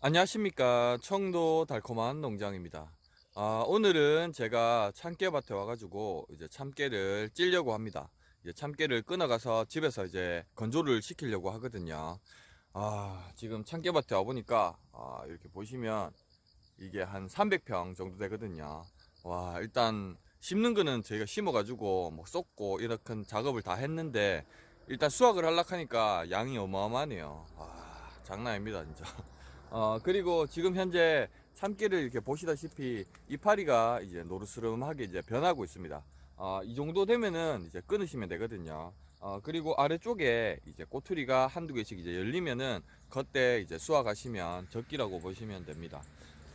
안녕하십니까. 청도 달콤한 농장입니다. 아, 오늘은 제가 참깨밭에 와가지고 이제 참깨를 찌려고 합니다. 이제 참깨를 끊어가서 집에서 이제 건조를 시키려고 하거든요. 아 지금 참깨밭에 와보니까 아, 이렇게 보시면 이게 한 300평 정도 되거든요. 와 일단 심는 거는 저희가 심어가지고 뭐 쏟고 이렇게 작업을 다 했는데 일단 수확을 하려고 하니까 양이 어마어마하네요. 와 장난 아닙니다 진짜 어, 그리고 지금 현재 참깨를 이렇게 보시다시피 이파리가 이제 노르스름하게 이제 변하고 있습니다. 어, 이 정도 되면은 이제 끊으시면 되거든요. 어, 그리고 아래쪽에 이제 꼬투리가 한두 개씩 이제 열리면은 그때 이제 수확하시면 적기라고 보시면 됩니다.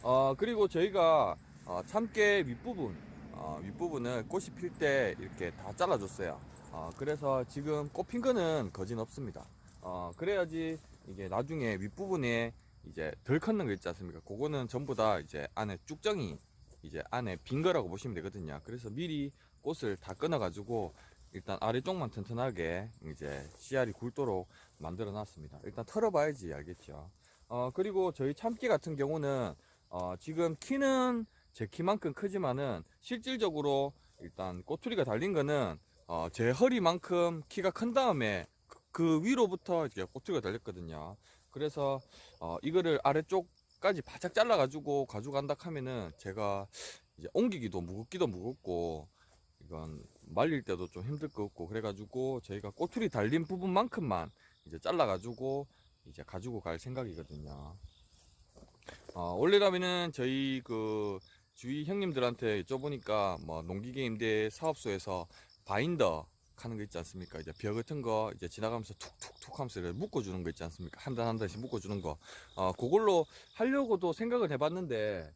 어, 그리고 저희가 어, 참깨 윗부분, 어, 윗부분을 꽃이 필 때 이렇게 다 잘라줬어요. 어, 그래서 지금 꽃 핀 거는 거진 없습니다. 어, 그래야지 이게 나중에 윗부분에 이제 덜 컸는 거 있지 않습니까? 그거는 전부 다 이제 안에 쭉정이 이제 안에 빈 거라고 보시면 되거든요. 그래서 미리 꽃을 다 끊어가지고 일단 아래쪽만 튼튼하게 이제 씨알이 굵도록 만들어 놨습니다. 일단 털어봐야지 알겠죠. 어, 그리고 저희 참깨 같은 경우는 어, 지금 키는 제 키만큼 크지만은 실질적으로 일단 꼬투리가 달린 거는 어, 제 허리만큼 키가 큰 다음에 그, 그 위로부터 이렇게 꼬투리가 달렸거든요. 그래서 어, 이거를 아래쪽까지 바짝 잘라 가지고 가져간다 하면은 제가 이제 옮기기도 무겁기도 무겁고 이건 말릴 때도 좀 힘들 것 같고 그래가지고 저희가 꼬투리 달린 부분만큼만 이제 잘라가지고 이제 가지고 갈 생각이거든요. 어, 원래라면은 저희 그 주위 형님들한테 여쭤보니까 뭐 농기계 임대 사업소에서 바인더 하는 거 있지 않습니까? 이제 벼 같은 거 이제 지나가면서 툭툭툭 하면서 묶어주는 거 있지 않습니까? 한 단 한 단씩 묶어주는 거. 어, 그걸로 하려고도 생각을 해봤는데,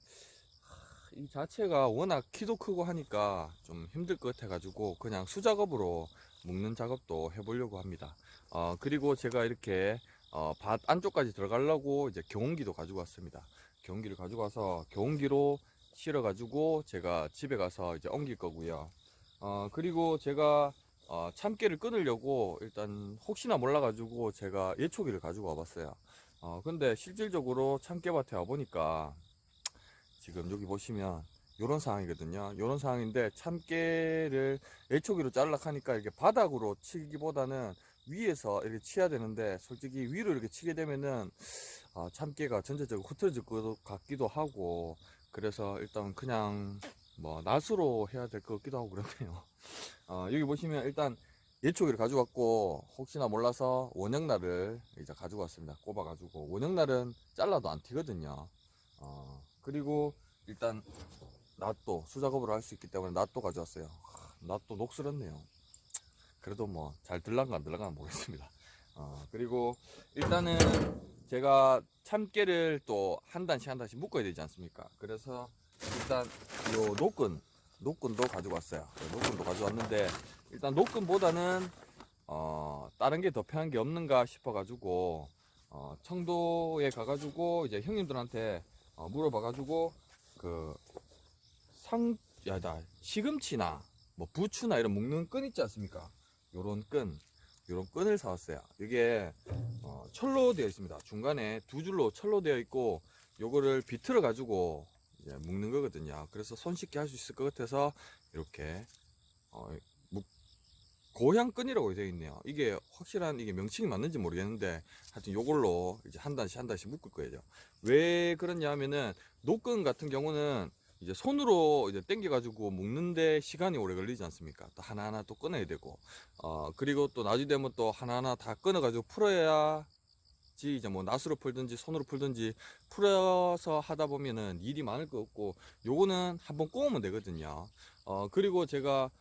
하, 이 자체가 워낙 키도 크고 하니까 좀 힘들 것 같아가지고 그냥 수작업으로 묶는 작업도 해보려고 합니다. 어, 그리고 제가 이렇게 어, 밭 안쪽까지 들어가려고 이제 경운기도 가지고 왔습니다. 경운기를 가지고 와서 경운기로 실어가지고 제가 집에 가서 이제 옮길 거고요. 어, 그리고 제가 어, 참깨를 끊으려고 일단 혹시나 몰라가지고 제가 예초기를 가지고 와봤어요. 어, 근데 실질적으로 참깨밭에 와보니까 지금 여기 보시면 요런 상황이거든요. 요런 상황인데 참깨를 예초기로 잘락하니까 이렇게 바닥으로 치기보다는 위에서 이렇게 치야 되는데 솔직히 위로 이렇게 치게 되면은 아, 참깨가 전체적으로 흐트러질 것 같기도 하고 그래서 일단 그냥 뭐 낫으로 해야 될 것 같기도 하고 그러네요. 어, 여기 보시면 일단 예초기를 가져왔고 혹시나 몰라서 원형날을 이제 가지고 왔습니다. 꼽아 가지고 원형날은 잘라도 안 튀거든요. 어, 그리고 일단 낫도 수작업으로 할 수 있기 때문에 낫도 가져왔어요. 하, 낫도 녹슬었네요. 그래도 뭐 잘 들란가 안 들란가 모르겠습니다. 어, 그리고 일단은 제가 참깨를 또 한 단씩 한 단씩 묶어야 되지 않습니까? 그래서 일단 요 노끈 노끈도 가지고 왔어요. 네, 노끈도 가져왔는데 일단 노끈보다는 어 다른 게 더 편한 게 없는가 싶어 가지고 어 청도에 가가지고 이제 형님들한테 어, 물어봐 가지고 그 상 야다 시금치나 뭐 부추나 이런 묶는 끈 있지 않습니까? 요런 끈 요런 끈을 사왔어요. 이게 어, 철로 되어 있습니다. 중간에 두 줄로 철로 되어 있고 요거를 비틀어 가지고 이제 묶는 거거든요. 그래서 손쉽게 할 수 있을 것 같아서 이렇게 어, 묵- 고향끈이라고 되어 있네요. 이게 확실한 이게 명칭이 맞는지 모르겠는데 하여튼 요걸로 이제 한 단씩 한 단씩 묶을 거예요. 왜 그러냐 하면은 노끈 같은 경우는 이제 손으로 이제 당겨가지고 묶는데 시간이 오래 걸리지 않습니까? 또 하나하나 또 끊어야 되고, 어, 그리고 또 나중에 되면 또 하나하나 다 끊어가지고 풀어야 지 이제 뭐 낫으로 풀든지 손으로 풀든지 풀어서 하다 보면은 일이 많을 것 같고 요거는 한번 꼬우면 되거든요. 어 그리고 제가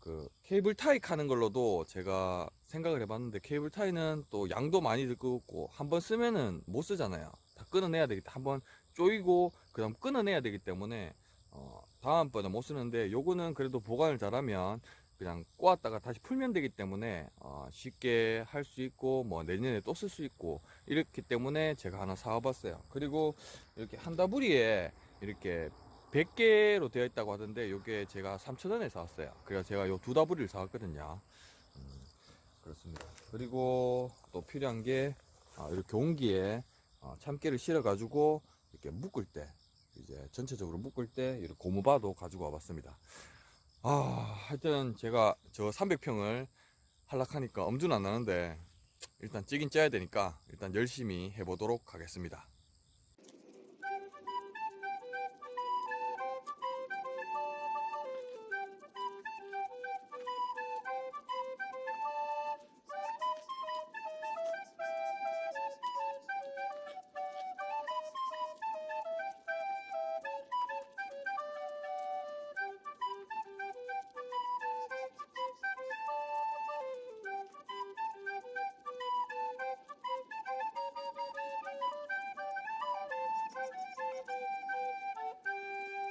그 케이블 타이 하는 걸로도 제가 생각을 해봤는데 케이블 타이는 또 양도 많이 들것 같고 한번 쓰면은 못 쓰잖아요. 다 끊어내야 되기 때문에 한번 조이고 그 다음 끊어내야 되기 때문에 어 다음번에 못 쓰는데 요거는 그래도 보관을 잘하면 그냥 꼬았다가 다시 풀면 되기 때문에 어, 쉽게 할 수 있고 뭐 내년에 또 쓸 수 있고 이렇기 때문에 제가 하나 사와봤어요. 그리고 이렇게 한다부리에 이렇게 100개로 되어 있다고 하던데 이게 제가 3,000원에 사왔어요. 그래서 제가 요 두 다부리를 사왔거든요. 음, 그렇습니다. 그리고 또 필요한 게 아, 이렇게 온기에 어, 참깨를 실어 가지고 이렇게 묶을 때 이제 전체적으로 묶을 때 이런 고무바도 가지고 와봤습니다. 아, 하여튼 제가 저 300평을 한락하니까 엄두는 안 나는데 일단 찌긴 쪄야 되니까 일단 열심히 해보도록 하겠습니다.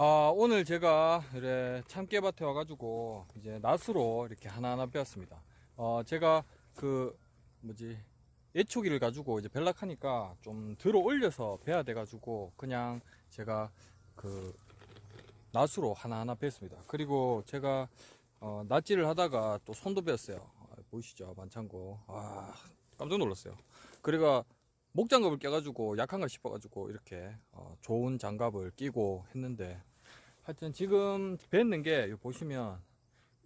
아, 오늘 제가 이래 참깨밭에 와가지고 이제 낫으로 이렇게 하나하나 빼었습니다. 어, 제가 그 뭐지 예초기를 가지고 이제 벨락하니까 좀 들어 올려서 베야 돼가지고 그냥 제가 그 낫으로 하나하나 뺐습니다. 그리고 제가 어, 낫질을 하다가 또 손도 뺐어요. 아, 보이시죠? 만창고. 아, 깜짝 놀랐어요. 그래가 목장갑을 껴가지고 약한가 싶어가지고 이렇게 어, 좋은 장갑을 끼고 했는데 하여튼 지금 뱉는 게 보시면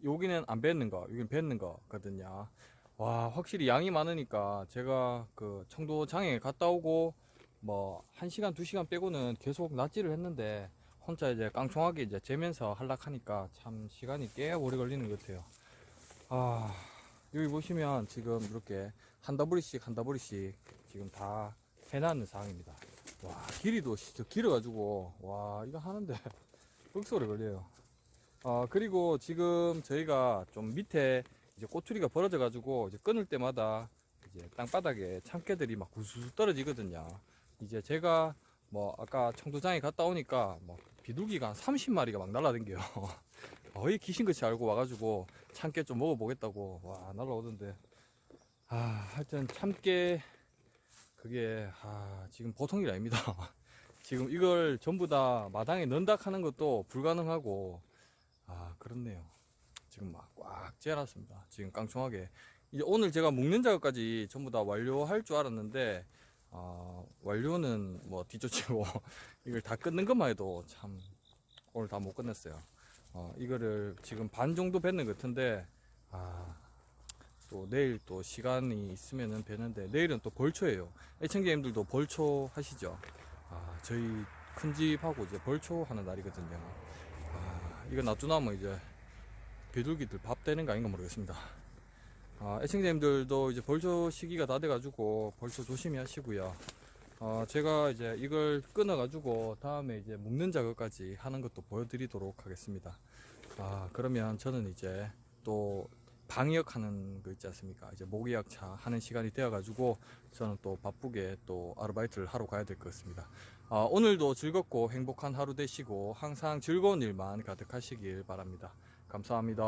여기는 안 뱉는 거 여기는 뱉는 거거든요. 와 확실히 양이 많으니까 제가 그 청도 장에 갔다 오고 뭐 1시간 2시간 빼고는 계속 낫지를 했는데 혼자 이제 깡총하게 이제 재면서 한락하니까 참 시간이 꽤 오래 걸리는 것 같아요. 아 여기 보시면 지금 이렇게 한 다부리씩 한 다부리씩 지금 다 해놨는 상황입니다. 와 길이도 진짜 길어가지고 와 이거 하는데 흑소리 걸려요. 아 그리고 지금 저희가 좀 밑에 이제 꼬투리가 벌어져가지고 이제 끊을 때마다 이제 땅바닥에 참깨들이 막 구수수 떨어지거든요. 이제 제가 뭐 아까 청도장에 갔다 오니까 뭐 비둘기가 한 30마리가 막 날라댕겨요. 거의 귀신같이 알고 와가지고 참깨 좀 먹어보겠다고 와 날라오던데 아 하여튼 참깨 그게 아 지금 보통 일이 아닙니다. 지금 이걸 전부 다 마당에 넣는다 하는 것도 불가능하고 아 그렇네요. 지금 막 꽉 째놨습니다. 지금 깡총하게. 이제 오늘 제가 묶는 작업까지 전부 다 완료할 줄 알았는데 아 완료는 뭐 뒤쫓치고 이걸 다 끊는 것만 해도 참 오늘 다 못 끝냈어요. 어, 이거를 지금 반 정도 뱉는 것 같은데, 아, 또 내일 또 시간이 있으면은 뱉는데, 내일은 또 벌초예요. 애청자님들도 벌초 하시죠? 아, 저희 큰 집하고 이제 벌초 하는 날이거든요. 아, 이거 놔두나면 이제 비둘기들 밥 되는 거 아닌가 모르겠습니다. 아, 애청자님들도 이제 벌초 시기가 다 돼가지고 벌초 조심히 하시고요. 어, 제가 이제 이걸 끊어가지고 다음에 이제 묶는 작업까지 하는 것도 보여드리도록 하겠습니다. 아, 그러면 저는 이제 또 방역하는 거 있지 않습니까? 이제 모기약차 하는 시간이 되어가지고 저는 또 바쁘게 또 아르바이트를 하러 가야 될 것 같습니다. 아, 오늘도 즐겁고 행복한 하루 되시고 항상 즐거운 일만 가득하시길 바랍니다. 감사합니다.